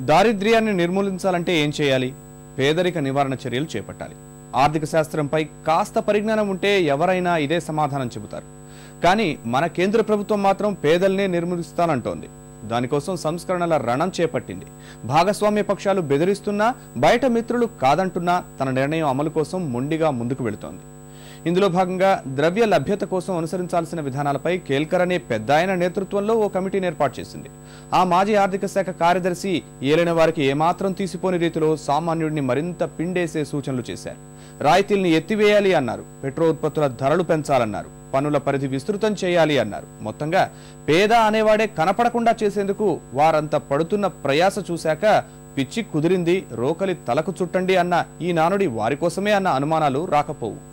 దారిద్ర్యాన్ని నిర్మూలించాలంటే ఏం చేయాలి? పేదరిక నివారణ చర్యలు చేపట్టాలి. ఆర్థిక శాస్త్రంపై కాస్త పరిజ్ఞానం ఉంటే ఎవరైనా ఇదే సమాధానం చెబుతారు. కానీ మన కేంద్ర ప్రభుత్వం మాత్రం పేదల్నే నిర్మూలిస్తానంటోంది. దానికోసం సంస్కరణల రణం చేపట్టింది. భాగస్వామ్య పక్షాలు బెదిరిస్తున్నా బయట మిత్రులు కాదంటున్నా తన నిర్ణయం అమలు కోసం మొండిగా ముందుకు వెళుతోంది. ఇందులో భాగంగా ద్రవ్య లభ్యత కోసం అనుసరించాల్సిన విధానాలపై కేల్కర్ అనే పెద్ద ఆయన నేతృత్వంలో ఓ కమిటీని ఏర్పాటు చేసింది. ఆ మాజీ ఆర్థిక శాఖ కార్యదర్శి ఏలైన వారికి ఏమాత్రం తీసిపోని రీతిలో సామాన్యుడిని మరింత పిండేసే సూచనలు చేశారు. రాయితీల్ని ఎత్తివేయాలి అన్నారు. పెట్రో ఉత్పత్తుల ధరలు పెంచాలన్నారు. పనుల పరిధి విస్తృతం చేయాలి అన్నారు. మొత్తంగా పేద అనేవాడే కనపడకుండా చేసేందుకు వారంత పడుతున్న ప్రయాస చూశాక పిచ్చి కుదిరింది రోకలి తలకు చుట్టండి అన్న ఈ నానుడి వారి కోసమే అన్న అనుమానాలు రాకపోవు.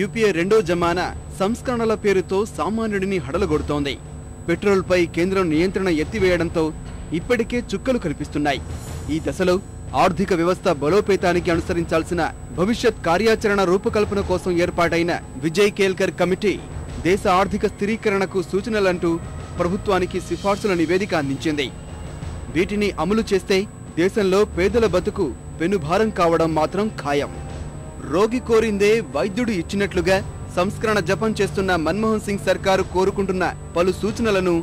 యూపీఏ రెండో జమానా సంస్కరణల పేరుతో సామాన్యుడిని హడలగొడుతోంది. పెట్రోల్పై కేంద్రం నియంత్రణ ఎత్తివేయడంతో ఇప్పటికే చుక్కలు కనిపిస్తున్నాయి. ఈ దశలో ఆర్థిక వ్యవస్థ బలోపేతానికి అనుసరించాల్సిన భవిష్యత్ కార్యాచరణ రూపకల్పన కోసం ఏర్పాటైన విజయ్ కేల్కర్ కమిటీ దేశ ఆర్థిక స్థిరీకరణకు సూచనలంటూ ప్రభుత్వానికి సిఫార్సుల నివేదిక అందించింది. వీటిని అమలు చేస్తే దేశంలో పేదల బతుకు పెనుభారం కావడం మాత్రం ఖాయం. రోగి కోరిందే వైద్యుడు ఇచ్చినట్లుగా సంస్కరణ జపం చేస్తున్న మన్మోహన్ సింగ్ సర్కారు కోరుకుంటున్న పలు సూచనలను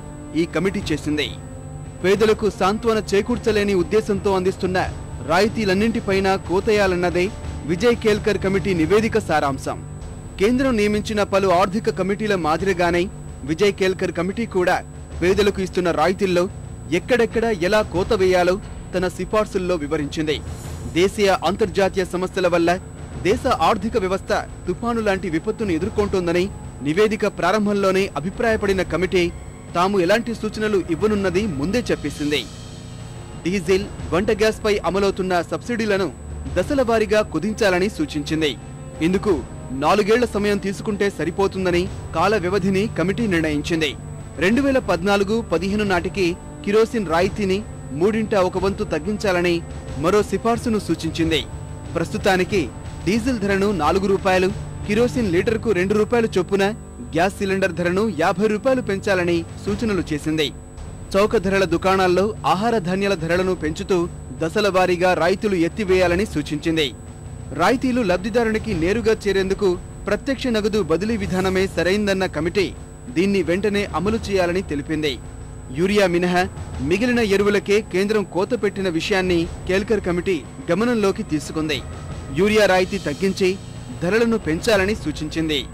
ఈ కమిటీ చేసింది. పేదలకు సాంత్వన చేకూర్చలేని ఉద్దేశంతో అందిస్తున్న రాయితీలన్నింటిపైన కోతేయాలన్నదే విజయ్ కేల్కర్ కమిటీ నివేదిక సారాంశం. కేంద్రం నియమించిన పలు ఆర్థిక కమిటీల మాదిరిగానే విజయ్ కేల్కర్ కమిటీ కూడా పేదలకు ఇస్తున్న రాయితీల్లో ఎక్కడెక్కడ ఎలా కోత వేయాలో తన సిఫార్సుల్లో వివరించింది. దేశీయ అంతర్జాతీయ సమస్యల వల్ల దేశ ఆర్థిక వ్యవస్థ తుఫాను లాంటి విపత్తును ఎదుర్కొంటోందని నివేదిక ప్రారంభంలోనే అభిప్రాయపడిన కమిటీ తాము ఎలాంటి సూచనలు ఇవ్వనున్నది ముందే చెప్పేసింది. డీజిల్ వంట గ్యాస్ పై అమలవుతున్న సబ్సిడీలను దశల వారీగా కుదించాలని సూచించింది. ఇందుకు నాలుగేళ్ళ సమయం తీసుకుంటే సరిపోతుందని కాల వ్యవధిని కమిటీ నిర్ణయించింది. రెండు వేల పద్నాలుగు పదిహేను నాటికి కిరోసిన్ రాయితీని మూడింట ఒక వంతు తగ్గించాలని మరో సిఫార్సును సూచించింది. ప్రస్తుతానికి డీజిల్ ధరను నాలుగు రూపాయలు కిరోసిన్ లీటర్కు రెండు రూపాయలు చొప్పున గ్యాస్ సిలిండర్ ధరను యాభై రూపాయలు పెంచాలని సూచనలు చేసింది. చౌక ధరల దుకాణాల్లో ఆహార ధాన్యాల ధరలను పెంచుతూ దశల వారీగా రాయితీలు ఎత్తివేయాలని సూచించింది. రాయితీలు లబ్ధిదారునికి నేరుగా చేరేందుకు ప్రత్యక్ష నగదు బదిలీ విధానమే సరైందన్న కమిటీ దీన్ని వెంటనే అమలు చేయాలని తెలిపింది. యూరియా మినహా మిగిలిన ఎరువులకే కేంద్రం కోత పెట్టిన విషయాన్ని కేల్కర్ కమిటీ గమనంలోకి తీసుకుంది. యూరియా రాయితీ తగ్గించి ధరలను పెంచాలని సూచించింది.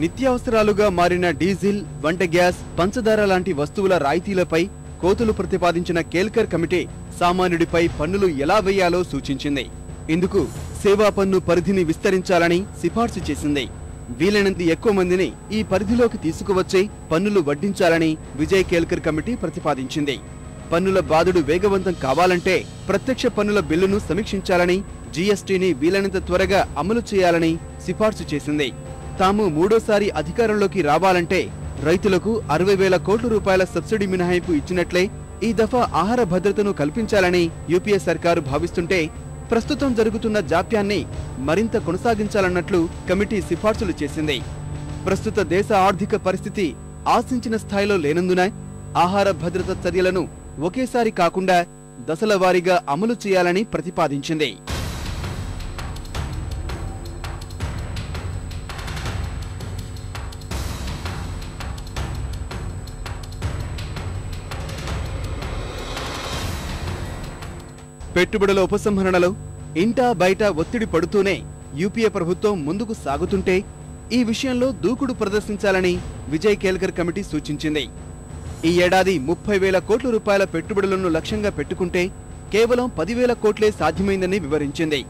నిత్యావసరాలుగా మారిన డీజిల్ వంట గ్యాస్ పంచదార లాంటి వస్తువుల రాయితీలపై కోతులు ప్రతిపాదించిన కేల్కర్ కమిటీ సామాన్యుడిపై పన్నులు ఎలా వేయాలో సూచించింది. ఇందుకు సేవా పన్ను పరిధిని విస్తరించాలని సిఫార్సు చేసింది. వీలైనంత ఎక్కువ మందిని ఈ పరిధిలోకి తీసుకువచ్చి పన్నులు వడ్డించాలని విజయ్ కేల్కర్ కమిటీ ప్రతిపాదించింది. పన్నుల బాధుడు వేగవంతం కావాలంటే ప్రత్యక్ష పన్నుల బిల్లును సమీక్షించాలని జీఎస్టీని వీలైనంత త్వరగా అమలు చేయాలని సిఫార్సు చేసింది. తాము మూడోసారి అధికారంలోకి రావాలంటే రైతులకు అరవై వేల కోట్ల రూపాయల సబ్సిడీ మినహాయింపు ఇచ్చినట్లే ఈ దఫా ఆహార భద్రతను కల్పించాలని యూపీఏ సర్కారు భావిస్తుంటే ప్రస్తుతం జరుగుతున్న జాప్యాన్ని మరింత కొనసాగించాలన్నట్లు కమిటీ సిఫార్సులు చేసింది. ప్రస్తుత దేశ ఆర్థిక పరిస్థితి ఆశించిన స్థాయిలో లేనందున ఆహార భద్రత చర్యలను ఒకేసారి కాకుండా దశల వారీగా అమలు చేయాలని ప్రతిపాదించింది. పెట్టుబడుల ఉపసంహరణలో ఇంటా బయట ఒత్తిడి పడుతూనే యూపీఏ ప్రభుత్వం ముందుకు సాగుతుంటే ఈ విషయంలో దూకుడు ప్రదర్శించాలని విజయ్ కేల్కర్ కమిటీ సూచించింది. ఈ ఏడాది ముప్పై వేల కోట్ల రూపాయల పెట్టుబడులను లక్ష్యంగా పెట్టుకుంటే కేవలం పదివేల కోట్లే సాధ్యమైందని వివరించింది.